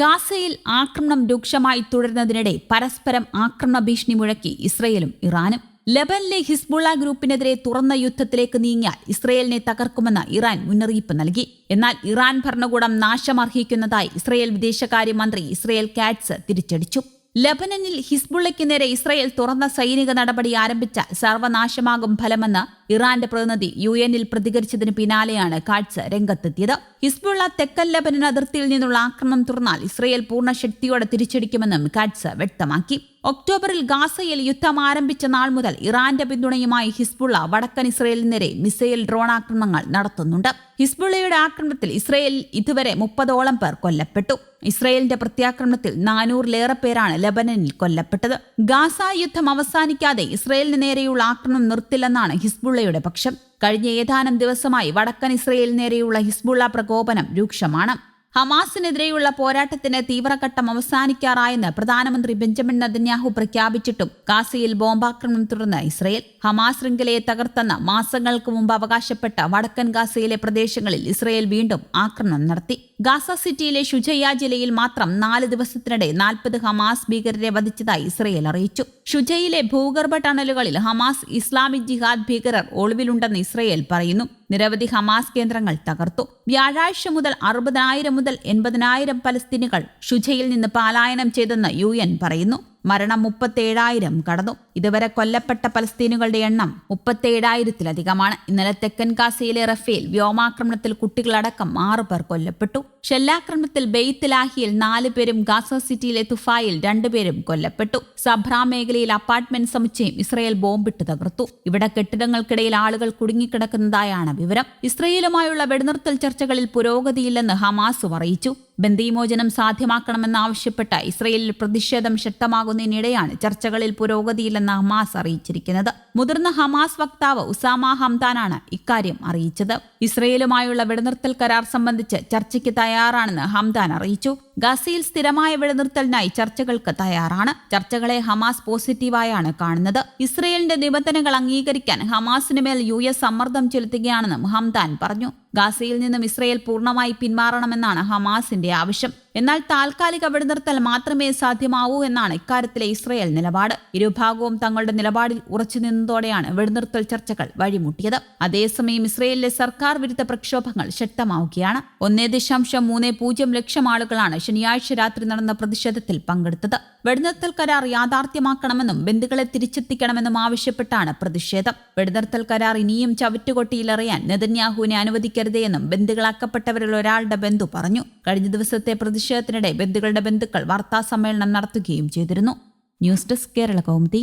ഗാസയിൽ ആക്രമണം രൂക്ഷമായി തുടരുന്നതിനിടെ പരസ്പരം ആക്രമണ ഭീഷണി മുഴക്കി ഇസ്രയേലും ഇറാനും. ലബനിലെ ഹിസ്ബുള്ള ഗ്രൂപ്പിനെതിരെ തുറന്ന യുദ്ധത്തിലേക്ക് നീങ്ങിയാൽ ഇസ്രയേലിനെ തകർക്കുമെന്ന് ഇറാൻ മുന്നറിയിപ്പ് നൽകി. എന്നാൽ ഇറാൻ ഭരണകൂടം നാശമർഹിക്കുന്നതായി ഇസ്രയേൽ വിദേശകാര്യമന്ത്രി ഇസ്രയേൽ കാറ്റ്സ് തിരിച്ചടിച്ചു. ലബനനിൽ ഹിസ്ബുള്ളയ്ക്ക് നേരെ ഇസ്രയേൽ തുറന്ന സൈനിക നടപടി ആരംഭിച്ച സർവനാശമാകും ഫലമെന്ന് ഇറാന്റെ പ്രതിനിധി യു എനിൽ പ്രതികരിച്ചതിന് പിന്നാലെയാണ് കാഴ്ച രംഗത്തെത്തിയത്. ഹിസ്ബുള്ള തെക്കൻ ലബനൻ അതിർത്തിയിൽ നിന്നുള്ള ആക്രമണം തുറന്നാൽ ഇസ്രയേൽ പൂർണ ശക്തിയോടെ തിരിച്ചടിക്കുമെന്നും കാഴ്ച വ്യക്തമാക്കി. ഒക്ടോബറിൽ ഗാസയിൽ യുദ്ധം ആരംഭിച്ച നാൾ മുതൽ ഇറാന്റെ പിന്തുണയുമായി ഹിസ്ബുള്ള വടക്കൻ ഇസ്രയേലിന് നേരെ മിസൈൽ ഡ്രോൺ ആക്രമണങ്ങൾ നടത്തുന്നുണ്ട്. ഹിസ്ബുള്ളയുടെ ആക്രമണത്തിൽ ഇസ്രയേൽ ഇതുവരെ മുപ്പതോളം പേർ കൊല്ലപ്പെട്ടു. ഇസ്രയേലിന്റെ പ്രത്യാക്രമണത്തിൽ നാനൂറിലേറെ പേരാണ് ലബനനിൽ കൊല്ലപ്പെട്ടത്. ഗാസ യുദ്ധം അവസാനിക്കാതെ ഇസ്രയേലിന് നേരെയുള്ള ആക്രമണം നിർത്തില്ലെന്നാണ് ഹിസ്ബുള്ളയുടെ പക്ഷം. കഴിഞ്ഞ ഏതാനും ദിവസമായി വടക്കൻ ഇസ്രയേലിന് നേരെയുള്ള ഹിസ്ബുള്ള പ്രകോപനം രൂക്ഷമാണ്. ഹമാസിനെതിരെയുള്ള പോരാട്ടത്തിന് തീവ്രഘട്ടം അവസാനിക്കാറായെന്ന് പ്രധാനമന്ത്രി ബെഞ്ചമിൻ നദന്യാഹു പ്രഖ്യാപിച്ചിട്ടും കാസയിൽ ബോംബാക്രമണം തുടർന്ന് ഇസ്രയേൽ ഹമാസ് ശൃംഖലയെ തകർത്തെന്ന് മാസങ്ങൾക്ക് മുമ്പ് അവകാശപ്പെട്ട വടക്കൻ ഗാസയിലെ പ്രദേശങ്ങളിൽ ഇസ്രയേൽ വീണ്ടും ആക്രമണം നടത്തി. ഗാസ സിറ്റിയിലെ ഷുജയ്യ ജില്ലയിൽ മാത്രം നാല് ദിവസത്തിനിടെ നാൽപ്പത് ഹമാസ് ഭീകരരെ വധിച്ചതായി ഇസ്രയേൽ അറിയിച്ചു. ഷുജയിലെ ഭൂഗർഭ ടണലുകളിൽ ഹമാസ് ഇസ്ലാമിക് ജിഹാദ് ഭീകരർ ഒളിവിലുണ്ടെന്ന് ഇസ്രയേൽ പറയുന്നു. നിരവധി ഹമാസ് കേന്ദ്രങ്ങൾ തകർത്തു. വ്യാഴാഴ്ച മുതൽ അറുപതിനായിരം മുതൽ എൺപതിനായിരം പലസ്തീനുകൾ ഷുജയിൽ നിന്ന് പലായനം ചെയ്തെന്ന് യു പറയുന്നു. മരണം മുപ്പത്തേഴായിരം കടന്നു. ഇതുവരെ കൊല്ലപ്പെട്ട പലസ്തീനുകളുടെ എണ്ണം മുപ്പത്തേഴായിരത്തിലധികമാണ്. ഇന്നലെ തെക്കൻ ഗാസയിലെ റഫേൽ വ്യോമാക്രമണത്തിൽ കുട്ടികളടക്കം ആറു പേർ കൊല്ലപ്പെട്ടു. ഷെല്ലാക്രമണത്തിൽ ബെയ്ത്ത് നാല് പേരും ഗാസ സിറ്റിയിലെ തുഫായിൽ രണ്ടുപേരും കൊല്ലപ്പെട്ടു. സബ്ര മേഖലയിൽ അപ്പാർട്ട്മെന്റ് സമുച്ചയം ഇസ്രയേൽ ബോംബിട്ട് തകർത്തു. ഇവിടെ കെട്ടിടങ്ങൾക്കിടയിൽ ആളുകൾ കുടുങ്ങിക്കിടക്കുന്നതായാണ് വിവരം. ഇസ്രയേലുമായുള്ള വെടിനിർത്തൽ ചർച്ചകളിൽ പുരോഗതിയില്ലെന്ന് ഹമാസ് അറിയിച്ചു. ബന്ദിമോചനം സാധ്യമാക്കണമെന്നാവശ്യപ്പെട്ട് ഇസ്രയേലിൽ പ്രതിഷേധം ശക്തമാകുന്നതിനിടെയാണ് ചർച്ചകളിൽ പുരോഗതിയില്ലെന്ന് ഹമാസ് അറിയിച്ചിരിക്കുന്നത്. മുതിർന്ന ഹമാസ് വക്താവ് ഉസാമ ഹംദാനാണ് ഇക്കാര്യം അറിയിച്ചത്. ഇസ്രയേലുമായുള്ള വെടിനിർത്തൽ കരാർ സംബന്ധിച്ച് ചർച്ചയ്ക്ക് തയ്യാറാണെന്ന് ഹംദാൻ അറിയിച്ചു. ഗസയിൽ സ്ഥിരമായ വെടിനിർത്തലിനായി ചർച്ചകൾക്ക് തയ്യാറാണ്. ചർച്ചകളെ ഹമാസ് പോസിറ്റീവായാണ് കാണുന്നത്. ഇസ്രയേലിന്റെ നിബന്ധനകൾ അംഗീകരിക്കാൻ ഹമാസിന് മേൽ യു എസ് സമ്മർദ്ദം ചെലുത്തുകയാണെന്നും ഹംദാൻ പറഞ്ഞു. ഗാസയിൽ നിന്നും ഇസ്രയേൽ പൂർണമായി പിന്മാറണമെന്നാണ് ഹമാസിന്റെ ആവശ്യം. എന്നാൽ താൽക്കാലിക വെടിനിർത്തൽ മാത്രമേ സാധ്യമാവൂ എന്നാണ് ഇക്കാര്യത്തിലെ ഇസ്രയേൽ നിലപാട്. ഇരുഭാഗവും തങ്ങളുടെ നിലപാടിൽ ഉറച്ചു നിന്നതോടെയാണ് വെടിനിർത്തൽ ചർച്ചകൾ വഴിമുട്ടിയത്. അതേസമയം ഇസ്രയേലിലെ സർക്കാർ വിരുദ്ധ പ്രക്ഷോഭങ്ങൾ ശക്തമാവുകയാണ്. ഒന്നേ ദശാംശം മൂന്ന് പൂജ്യം ലക്ഷം ആളുകളാണ് ശനിയാഴ്ച രാത്രി നടന്ന പ്രതിഷേധത്തിൽ പങ്കെടുത്തത്. വെടിനിർത്തൽ കരാർ യാഥാർത്ഥ്യമാക്കണമെന്നും ബന്ധുക്കളെ തിരിച്ചെത്തിക്കണമെന്നും ആവശ്യപ്പെട്ടാണ് പ്രതിഷേധം. വെടിനിർത്തൽ കരാർ ഇനിയും ചവിറ്റുകൊട്ടിയിലെറിയാൻ നെതന്യാഹുവിനെ അനുവദിക്കരുതേയെന്നും ബന്ധുക്കളാക്കപ്പെട്ടവരിൽ ഒരാളുടെ ബന്ധു പറഞ്ഞു. കഴിഞ്ഞ ദിവസത്തെ പ്രതിഷേധത്തിനിടെ ബന്ധുക്കളുടെ ബന്ധുക്കൾ വാർത്താ സമ്മേളനം നടത്തുകയും ചെയ്തിരുന്നു. News desk Kerala Kaumudi.